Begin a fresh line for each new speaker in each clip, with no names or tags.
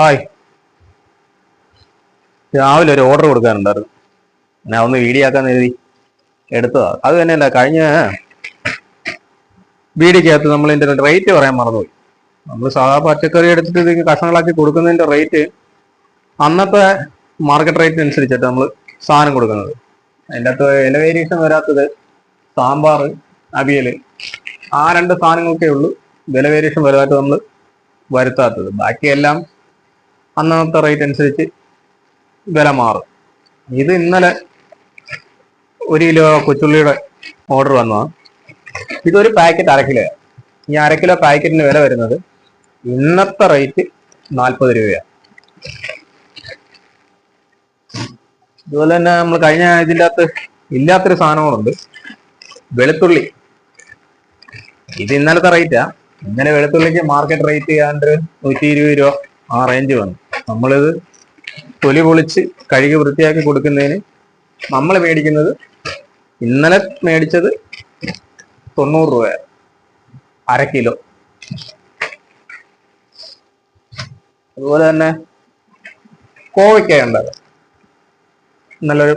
Hi. രാവിലെ ഒരു order കൊടുക്കാനുണ്ടായിരുന്നു. ഞാൻ ഒന്ന് വീഡിയോ ആക്കാൻ എഴുതി എടുത്തതാ. അത് തന്നെയല്ല കഴിഞ്ഞ വീഡിയോക്കകത്ത് നമ്മൾ ഇതിന്റെ റേറ്റ് പറയാൻ മറന്നുപോയി. നമ്മൾ സാധാ പച്ചക്കറി എടുത്തിട്ട് ഇതിന് കഷ്ണങ്ങളാക്കി കൊടുക്കുന്നതിന്റെ റേറ്റ് അന്നത്തെ മാർക്കറ്റ് റേറ്റ് അനുസരിച്ചിട്ട് നമ്മൾ സാധനം കൊടുക്കുന്നത്. അതിന്റെ അകത്ത് ഇല വേരിയേഷൻ വരാത്തത് സാമ്പാർ അവിയൽ ആ രണ്ട് സാധനങ്ങൾക്കേ ഉള്ളൂ. വില വേരിയേഷൻ വലുതായിട്ട് നമ്മൾ വരുത്താത്തത്. ബാക്കിയെല്ലാം അന്നത്തെ റേറ്റ് അനുസരിച്ച് വില മാറും. ഇത് ഇന്നലെ ഒരു കിലോ കൊച്ചുള്ളിയുടെ ഓർഡർ വന്നതാണ്. ഇതൊരു പാക്കറ്റ് അരക്കിലോ കിലോ. ഈ അരക്കിലോ കിലോ പാക്കറ്റിന് വില വരുന്നത് ഇന്നത്തെ റേറ്റ് നാൽപ്പത് രൂപയാണ്. അതുപോലെ തന്നെ നമ്മൾ കഴിഞ്ഞ ഇതിന്റെ അകത്ത് ഇല്ലാത്തൊരു സാധനങ്ങളുണ്ട്. വെളുത്തുള്ളി. ഇത് ഇന്നലത്തെ റേറ്റാ ഇന്നലെ വെളുത്തുള്ളിക്ക് മാർക്കറ്റ് റേറ്റ് ചെയ്യാണ്ട് നൂറ്റി ഇരുപത് രൂപ ആ റേഞ്ച് വന്നു. നമ്മളിത് തൊലി പൊളിച്ച് കഴുകി വൃത്തിയാക്കി കൊടുക്കുന്നതിന് നമ്മൾ മേടിക്കുന്നത് ഇന്നലെ മേടിച്ചത് തൊണ്ണൂറ് രൂപ. അര കിലോ. അതുപോലെ തന്നെ കോവയ്ക്ക ഉണ്ട് നല്ലൊരു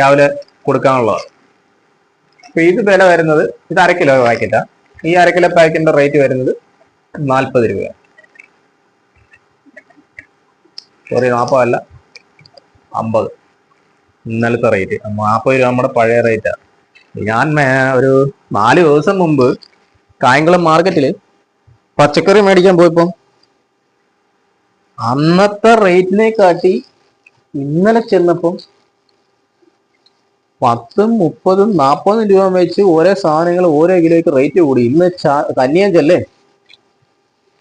രാവിലെ കൊടുക്കാനുള്ളതാണ്. അപ്പൊ ഇത് വില വരുന്നത് ഇത് അര കിലോ പാക്കറ്റാണ് ഈ അര കിലോ പാക്കറ്റിന്റെ റേറ്റ് വരുന്നത് നാൽപ്പത് രൂപ സോറി നാൽപ്പതല്ല അമ്പത്. ഇന്നലത്തെ റേറ്റ് നാൽപ്പത് രൂപ നമ്മുടെ പഴയ റേറ്റാ ഞാൻ ഒരു നാല് ദിവസം മുമ്പ് കായംകുളം മാർക്കറ്റിൽ പച്ചക്കറി മേടിക്കാൻ പോയപ്പം അന്നത്തെ റേറ്റിനെ കാട്ടി ഇന്നലെ ചെന്നപ്പം പത്തും മുപ്പതും നാൽപ്പതും രൂപ വെച്ച് ഓരോ സാധനങ്ങൾ ഓരോ കിലോയ്ക്ക് റേറ്റ് കൂടി. ഇന്ന് കന്യാഞ്ചല്ലേ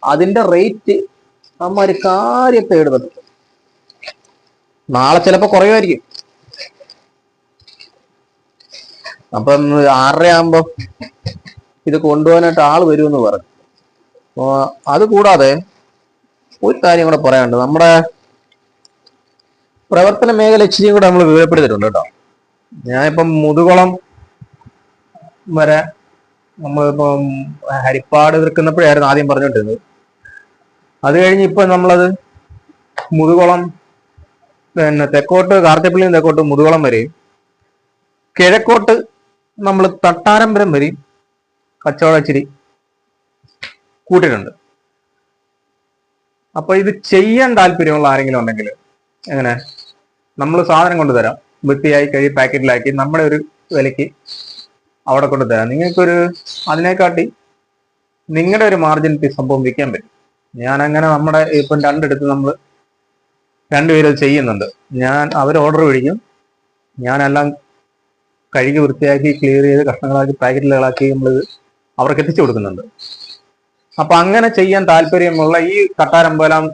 അതിന്റെ റേറ്റ് അമ്മ ഒരു കാര്യത്തെ എടുത്തത് നാളെ ചിലപ്പോ കുറയുമായിരിക്കും. അപ്പം ആറര ആകുമ്പോ ഇത് കൊണ്ടുപോകാനായിട്ട് ആൾ വരുമെന്ന് പറഞ്ഞു. അത് കൂടാതെ ഒരു കാര്യം കൂടെ പറയാനുണ്ട്. നമ്മുടെ പ്രവർത്തന മേഖല ഇച്ചിരി കൂടെ നമ്മൾ വിവരപ്പെടുത്തിയിട്ടുണ്ട് കേട്ടോ. ഞാനിപ്പം മുതുകുളം വരെ നമ്മളിപ്പം ഹരിപ്പാട് നിൽക്കുന്നപ്പോഴായിരുന്നു ആദ്യം പറഞ്ഞുകൊണ്ടിരുന്നത്. അത് കഴിഞ്ഞ് ഇപ്പൊ നമ്മളത് മുതുകുളം പിന്നെ തെക്കോട്ട് കാർത്തിപ്പള്ളിയും തെക്കോട്ട് മുതുകുളം വരെയും. കിഴക്കോട്ട് നമ്മൾ തട്ടാരമ്പലം വരെയും കച്ചവടം ഇച്ചിരി കൂട്ടിയിട്ടുണ്ട്. അപ്പൊ ഇത് ചെയ്യാൻ താല്പര്യമുള്ള ആരെങ്കിലും ഉണ്ടെങ്കിൽ എങ്ങനെ നമ്മൾ സാധനം കൊണ്ടുതരാം. വൃത്തിയായി കഴി പാക്കറ്റിലാക്കി നമ്മുടെ ഒരു വിലയ്ക്ക് അവിടെ കൊണ്ടുതരാം. നിങ്ങൾക്കൊരു അതിനെക്കാട്ടി നിങ്ങളുടെ ഒരു മാർജിൻ സംഭവം വിൽക്കാൻ പറ്റും. ഞാൻ അങ്ങനെ നമ്മുടെ ഇപ്പം രണ്ടെടുത്ത് നമ്മൾ രണ്ടുപേരും ചെയ്യുന്നുണ്ട്. ഞാൻ അവർ ഓർഡർ പിടിക്കും ഞാനെല്ലാം കഴുകി വൃത്തിയാക്കി ക്ലിയർ ചെയ്ത് കഷ്ണങ്ങളാക്കി പാക്കറ്റുകളാക്കി നമ്മൾ അവർക്ക് എത്തിച്ചു കൊടുക്കുന്നുണ്ട്. അപ്പൊ അങ്ങനെ ചെയ്യാൻ താല്പര്യമുള്ള ഈ കട്ടാരമ്പലം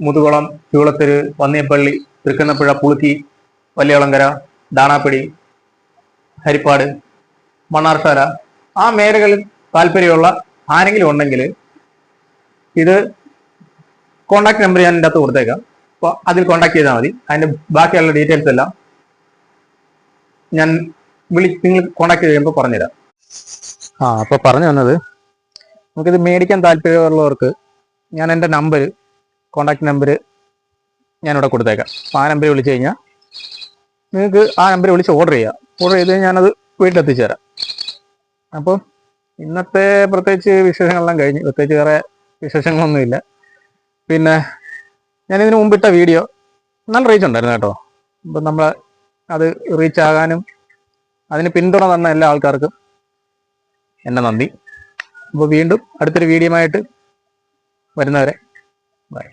മുതുകുളം ചൂളത്തര് വന്നിയപ്പള്ളി തൃക്കുന്നപ്പുഴ പുളുത്തി വലിയളങ്കര ദാണാപ്പിടി ഹരിപ്പാട് മണ്ണാർശാല ആ മേഖലകളിൽ താല്പര്യമുള്ള ആരെങ്കിലും ഉണ്ടെങ്കിൽ ഇത് കോണ്ടാക്ട് നമ്പർ ഞാൻ എന്റെ അകത്ത് കൊടുത്തേക്കാം. അപ്പോൾ അതിൽ കോണ്ടാക്ട് ചെയ്താൽ മതി. അതിന്റെ ബാക്കിയുള്ള ഡീറ്റെയിൽസ് എല്ലാം ഞാൻ വിളി നിങ്ങൾ കോണ്ടാക്ട് ചെയ്യുമ്പോൾ പറഞ്ഞുതരാം. ആ അപ്പോൾ പറഞ്ഞു വന്നത് നമുക്കിത് മേടിക്കാൻ താല്പര്യമുള്ളവർക്ക് ഞാൻ എന്റെ നമ്പർ കോണ്ടാക്ട് നമ്പർ ഞാനിവിടെ കൊടുത്തേക്കാം. അപ്പോൾ ആ നമ്പർ വിളിച്ചു കഴിഞ്ഞാൽ നിങ്ങൾക്ക് ആ നമ്പർ വിളിച്ച് ഓർഡർ ചെയ്യാം. ഓർഡർ ചെയ്ത് ഞാനത് വീട്ടിലെത്തിച്ചു തരാം അപ്പോൾ ഇന്നത്തെ പ്രത്യേകിച്ച് വിശേഷങ്ങളെല്ലാം കഴിഞ്ഞ്. പ്രത്യേകിച്ച് വേറെ വിശേഷങ്ങളൊന്നുമില്ല. പിന്നെ ഞാൻ ഇതിന് മുമ്പിട്ട വീഡിയോ നല്ല റീച്ച് ഉണ്ടായിരുന്നു കേട്ടോ. അപ്പം നമ്മൾ അത് റീച്ച് ആകാനും അതിന് പിന്തുണ തന്ന എല്ലാ ആൾക്കാർക്കും എന്നെ നന്ദി. അപ്പോൾ വീണ്ടും അടുത്തൊരു വീഡിയോ ആയിട്ട് വരുന്നവരെ ബൈ